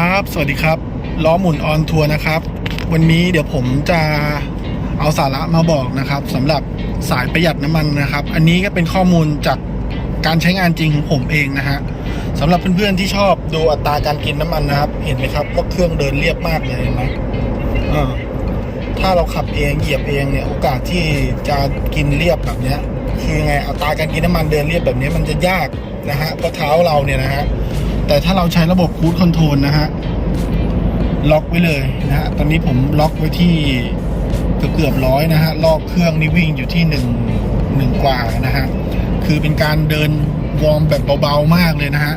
ครับ สวัสดีครับ ล้อหมุนออนทัวร์นะครับ วันนี้เดี๋ยวผมจะเอาสาระมาบอกนะครับสำหรับสายประหยัดน้ำมันนะครับ อันนี้ก็เป็นข้อมูลจากการใช้งานจริงของผมเองนะฮะสำหรับเพื่อนๆที่ชอบดูอัตราการกินน้ำมันนะครับ เห็นไหมครับว่าเครื่องเดินเรียบมากเลยเห็นไหมถ้าเราขับเองเหยียบเองเนี่ยโอกาสที่จะกินเรียบแบบนี้คือไงอัตราการกินน้ำมันเดินเรียบแบบนี้มันจะยากนะฮะเพราะเท้าเราเนี่ยนะฮะ แต่ถ้าเราใช้ระบบคูดคอนโทรลนะฮะ ล็อกไว้เลยนะฮะ ตอนนี้ผมล็อกไว้ที่เกือบเกือบร้อยนะฮะ รอบเครื่องนี่วิ่งอยู่ที่หนึ่งหนึ่งกว่านะฮะ คือเป็นการเดินวอร์มแบบเบาๆมากเลยนะฮะ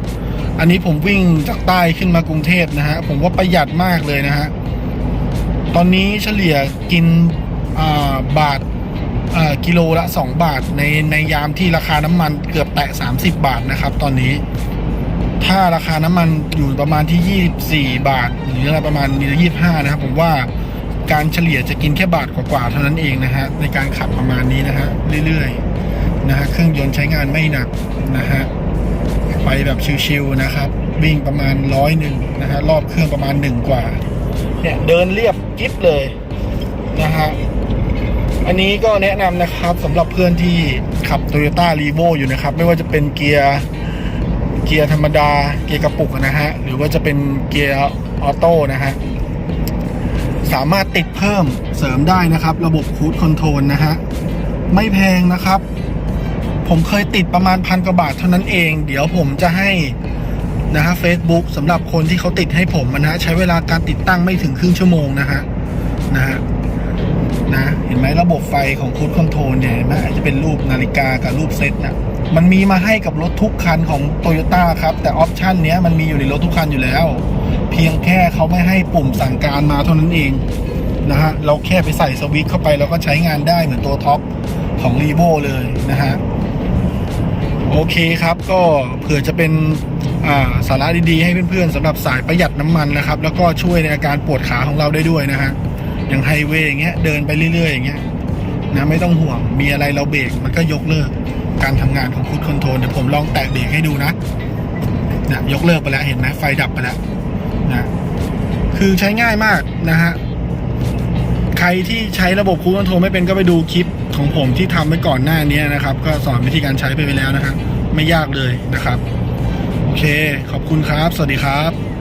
อันนี้ผมวิ่งจากใต้ขึ้นมากรุงเทพนะฮะ ผมว่าประหยัดมากเลยนะฮะ ตอนนี้เฉลี่ยกินาบาทากิโลละ 2 บาทในในยามที่ราคาน้ำมันเกือบแตะ 30 บาทนะครับ ตอนนี้ ถ้าราคาน้ำมันอยู่ประมาณที่ 24 บาท หรืออะไรประมาณนี้25นะครับ ผมว่าการเฉลี่ยจะกินแค่บาทกว่าๆเท่านั้นเองนะฮะในการขับประมาณนี้นะฮะเรื่อยๆนะฮะเครื่องยนต์ใช้งานไม่หนักนะฮะไปแบบชิวๆนะครับ วิ่งประมาณร้อยหนึ่งนะฮะรอบเครื่องประมาณหนึ่งกว่าเนี่ยเดินเรียบกิ๊บเลยนะฮะอันนี้ก็แนะนำนะครับสำหรับเพื่อนที่ขับ Toyota r e v o อยู่นะครับ ไม่ว่าจะเป็นเกียร์ เกียร์ธรรมดาเกียร์กระปุกนะฮะหรือว่าจะเป็นเกียร์ออโต้นะฮะสามารถติดเพิ่มเสริมได้นะครับ ระบบคูดคอนโทรลนะฮะไม่แพงนะครับ ผมเคยติดประมาณพันกว่าบาทเท่านั้นเอง เดี๋ยวผมจะให้นะฮะ Facebook สำหรับคนที่เขาติดให้ผมนะฮะใช้เวลาการติดตั้งไม่ถึงครึ่งชั่วโมงนะฮะนะฮะนะเห็นไหมระบบไฟของคูดคอนโทรลเนี่ยเห็นไหมจะเป็นรูปนาฬิกากับรูปเซตนะ มันมีมาให้กับรถทุกคันของโตโยต้าครับ แต่ออปชันเนี้ยมันมีอยู่ในรถทุกคันอยู่แล้ว เพียงแค่เขาไม่ให้ปุ่มสั่งการมาเท่านั้นเองนะฮะเราแค่ไปใส่สวิตช์เข้าไปแล้วก็ใช้งานได้เหมือนตัวท็อปของรีโวเลยนะฮะโอเคครับก็เผื่อจะเป็นาสาระดีๆ ให้เพื่อนๆสำหรับสายประหยัดน้ำมันนะครับ แล้วก็ช่วยในอาการปวดขาของเราได้ด้วยนะฮะอย่างไฮเวย์อย่างเงี้ยเดินไปเรื่อยๆอย่างเงี้ยนะไม่ต้องห่วงมีอะไรเราเบรกมันก็ยกเลิก การทำงานของคูดคอนโทรลเดี๋ยวผมลองแตะเบรกให้ดูนะนะยกเลิกไปแล้วเห็นไหมไฟดับไปแล้วนะคือใช้ง่ายมากนะฮะใครที่ใช้ระบบคูลคอนโทรลไม่เป็นก็ไปดูคลิปของผมที่ทำไว้ก่อนหน้านี้นะครับ ก็สอนวิธีการใช้ไปไปแล้วนะครับไม่ยากเลยนะครับ โอเค ขอบคุณครับ สวัสดีครับ